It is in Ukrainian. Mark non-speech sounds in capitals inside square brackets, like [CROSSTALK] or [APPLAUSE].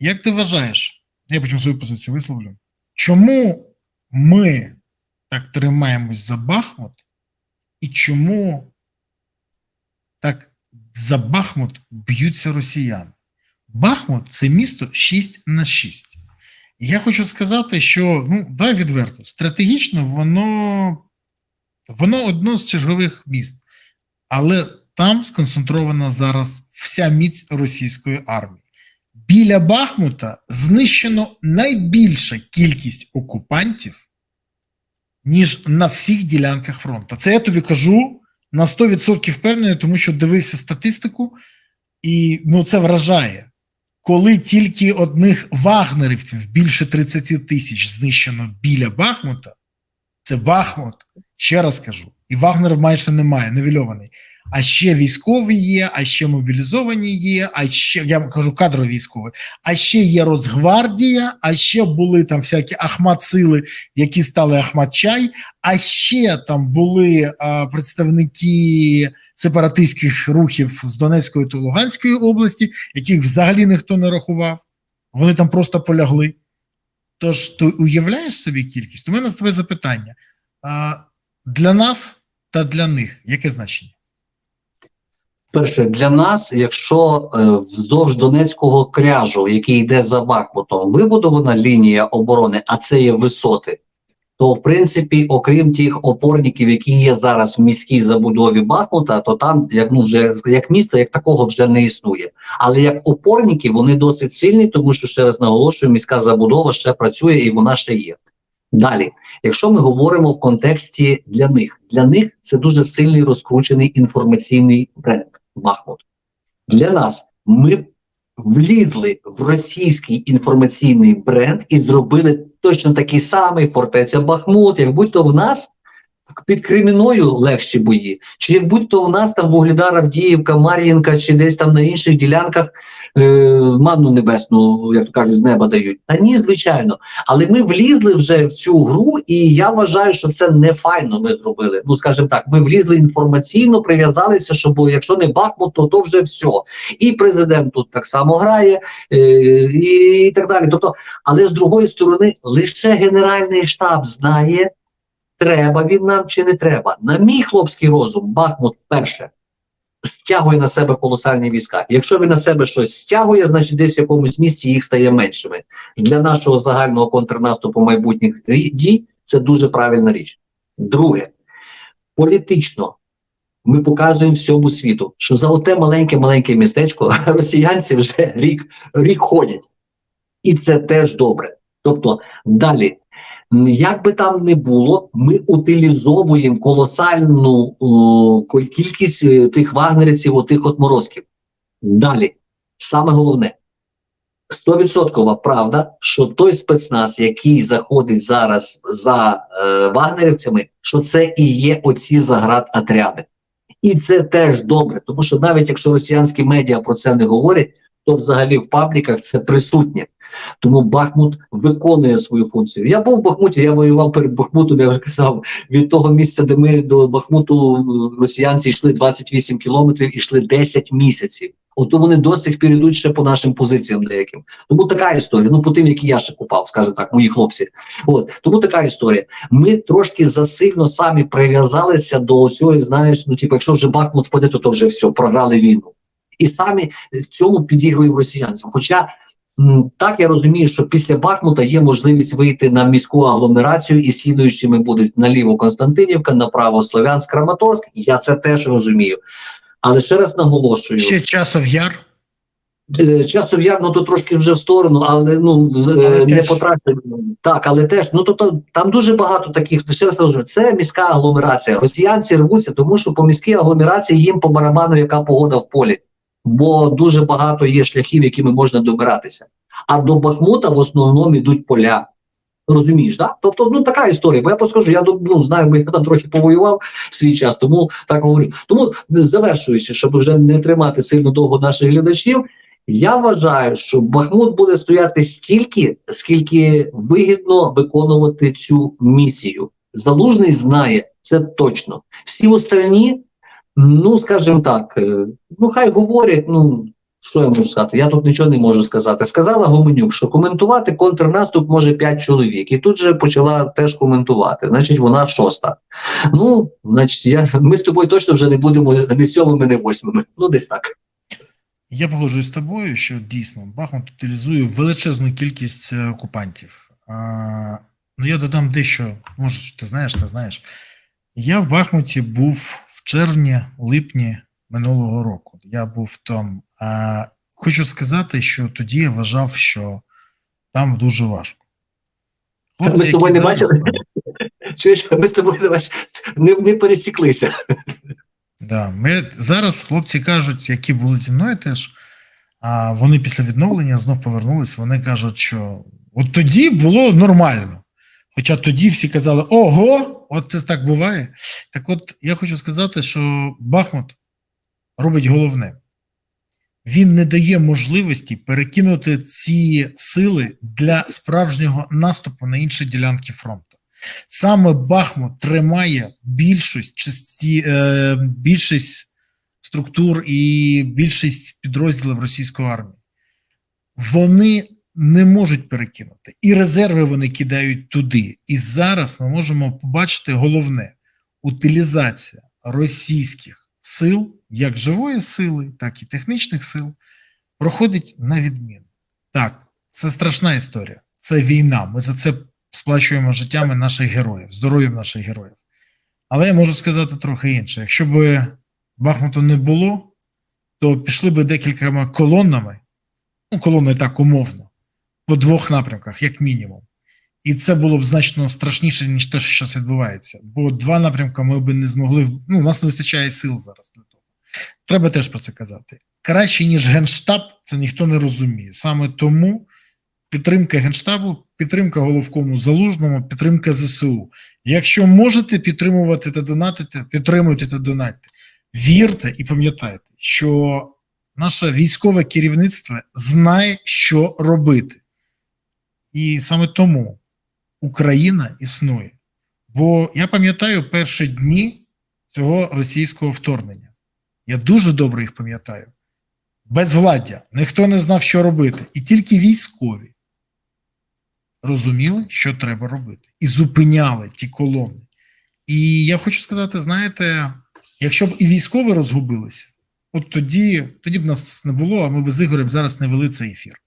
як ти вважаєш, я потім свою позицію висловлю, чому ми так тримаємось за Бахмут, і чому так за Бахмут б'ються росіяни? Бахмут це місто 6 на 6. І я хочу сказати, що ну, давай відверто, стратегічно воно, воно одно з чергових міст, але там сконцентрована зараз вся міць російської армії. Біля Бахмута знищено найбільша кількість окупантів, ніж на всіх ділянках фронту. Це я тобі кажу на 100% впевнений, тому що дивився статистику, і ну, це вражає. Коли тільки одних вагнерівців більше 30 тисяч знищено біля Бахмута, це Бахмут, ще раз кажу, і Вагнерів майже немає, невільований. А ще військові є, а ще мобілізовані є, а ще я кажу кадрові військові, а ще є Росгвардія, а ще були там всякі Ахмат-сили, які стали Ахмат-чай, а ще там були а, представники сепаратистських рухів з Донецької та Луганської області, яких взагалі ніхто не рахував. Вони там просто полягли. Тож ти уявляєш собі кількість? У мене з тебе запитання. А, для нас та для них яке значення? Перше, для нас, якщо е, вздовж Донецького кряжу, який йде за Бахмутом, вибудована лінія оборони, а це є висоти, то в принципі, окрім тих опорників, які є зараз в міській забудові Бахмута, то там як ну вже як міста, як такого вже не існує. Але як опорники вони досить сильні, тому що ще раз наголошую, міська забудова ще працює і вона ще є. Далі, якщо ми говоримо в контексті для них, для них це дуже сильний розкручений інформаційний бренд Бахмут. Для нас ми влізли в російський інформаційний бренд і зробили точно такий самий фортеця Бахмут, як будь-то в нас під Креміною легші бої, чи будь-то у нас там Вугледар, Авдіївка, Мар'їнка, чи десь там на інших ділянках е, манну небесну, як то кажуть, з неба дають. Та ні, звичайно. Але ми влізли вже в цю гру, і я вважаю, що це не файно ми зробили. Ну, скажімо так, ми влізли інформаційно, прив'язалися, щоб якщо не Бахмут, то, то вже все. І президент тут так само грає, е, і, і так далі. Тобто, але з другої сторони, лише Генеральний штаб знає. Треба він нам чи не треба. На мій хлопський розум, Бахмут перше стягує на себе колосальні війська. Якщо він на себе щось стягує, значить десь в якомусь місці їх стає меншими. Для нашого загального контрнаступу майбутніх дій це дуже правильна річ. Друге, політично ми показуємо всьому світу, що за оте маленьке-маленьке містечко [LAUGHS] росіянці вже рік, рік ходять. І це теж добре. Тобто далі. Як би там не було, ми утилізовуємо колосальну о, кількість е, тих вагнерівців, отих отморозків. Далі, саме головне, стовідсоткова правда, що той спецназ, який заходить зараз за е, вагнерівцями, що це і є оці заградотряди. І це теж добре, тому що навіть якщо росіянські медіа про це не говорять, то взагалі в пабліках це присутнє. Тому Бахмут виконує свою функцію. Я був в Бахмуті, я воював перед Бахмутом, я вже казав, від того місця, де ми до Бахмуту росіянці йшли 28 кілометрів, йшли 10 місяців. Ото вони до сих пір йдуть ще по нашим позиціям деяким. Тому така історія. Ну по тим, які я ще купав, скажімо так, мої хлопці. От тому така історія. Ми трошки засильно самі прив'язалися до цього, знаєш, ну типу, якщо вже Бахмут впаде, то, то вже все, програли війну. І самі в цьому підігруємо росіянцям. Хоча так я розумію, що після Бахмута є можливість вийти на міську агломерацію, і слідуючими будуть наліво Константинівка, направо Слов'янськ, Краматорськ. Я це теж розумію. Але ще раз наголошую: ще часов яр. Часов яр, ну то трошки вже в сторону, але ну але не по трасі. Так, але теж ну то, то там дуже багато таких. Ще раз кажу, це міська агломерація. Росіянці рвуться, тому що по міській агломерації їм по барабану, яка погода в полі бо дуже багато є шляхів, якими можна добиратися. А до Бахмута в основному йдуть поля. Розумієш, так? Тобто, ну така історія. Бо я просто скажу, я ну, знаю, бо я там трохи повоював свій час, тому так говорю. Тому завершуючи, щоб вже не тримати сильно довго наших глядачів. Я вважаю, що Бахмут буде стояти стільки, скільки вигідно виконувати цю місію. Залужний знає це точно. Всі остальні Ну, скажімо так, ну хай говорять, ну Що я можу сказати? Я тут нічого не можу сказати. Сказала Гоменюк, що коментувати контрнаступ може 5 чоловік, і тут же почала теж коментувати. Значить, вона шоста. Ну, значить, я, ми з тобою точно вже не будемо не сьомими, не восьмими. Ну, десь так. Я погоджуюсь з тобою, що дійсно Бахмут утилізує величезну кількість е, окупантів. А, ну я додам дещо, може, ти знаєш, не знаєш. Я в Бахмуті був в червні, липні минулого року. Я був там. А, хочу сказати, що тоді я вважав, що там дуже важко. Ми з тобою не зараз бачили? Чуєш, ми з тобою не, не пересіклися. Да, ми зараз хлопці кажуть, які були зі мною теж. А вони після відновлення знов повернулись. Вони кажуть, що от тоді було нормально. Хоча тоді всі казали: ого, от це так буває. Так от я хочу сказати, що Бахмут робить головне. Він не дає можливості перекинути ці сили для справжнього наступу на інші ділянки фронту. Саме Бахмут тримає більшість часті, е, більшість структур і більшість підрозділів російської армії. Вони не можуть перекинути, і резерви вони кидають туди. І зараз ми можемо побачити головне утилізація російських сил, як живої сили, так і технічних сил, проходить на відміну. Так, це страшна історія. Це війна. Ми за це сплачуємо життями наших героїв, здоров'ям наших героїв. Але я можу сказати трохи інше. Якщо б Бахмуту не було, то пішли б декількома колонами, ну, колони так умовно, по двох напрямках, як мінімум. І це було б значно страшніше, ніж те, що зараз відбувається. Бо два напрямки ми б не змогли. Ну, у нас не вистачає сил зараз для того. Треба теж про це казати. Краще, ніж Генштаб, це ніхто не розуміє. Саме тому підтримка Генштабу, підтримка головкому залужному, підтримка ЗСУ. Якщо можете підтримувати та донатити, підтримуйте та донатьте. Вірте і пам'ятайте, що наше військове керівництво знає, що робити. І саме тому Україна існує. Бо я пам'ятаю перші дні цього російського вторгнення. Я дуже добре їх пам'ятаю. Безвладдя, ніхто не знав, що робити. І тільки військові розуміли, що треба робити, і зупиняли ті колони. І я хочу сказати: знаєте, якщо б і військові розгубилися, от тоді, тоді б нас не було, а ми б з Ігорем зараз не вели цей ефір.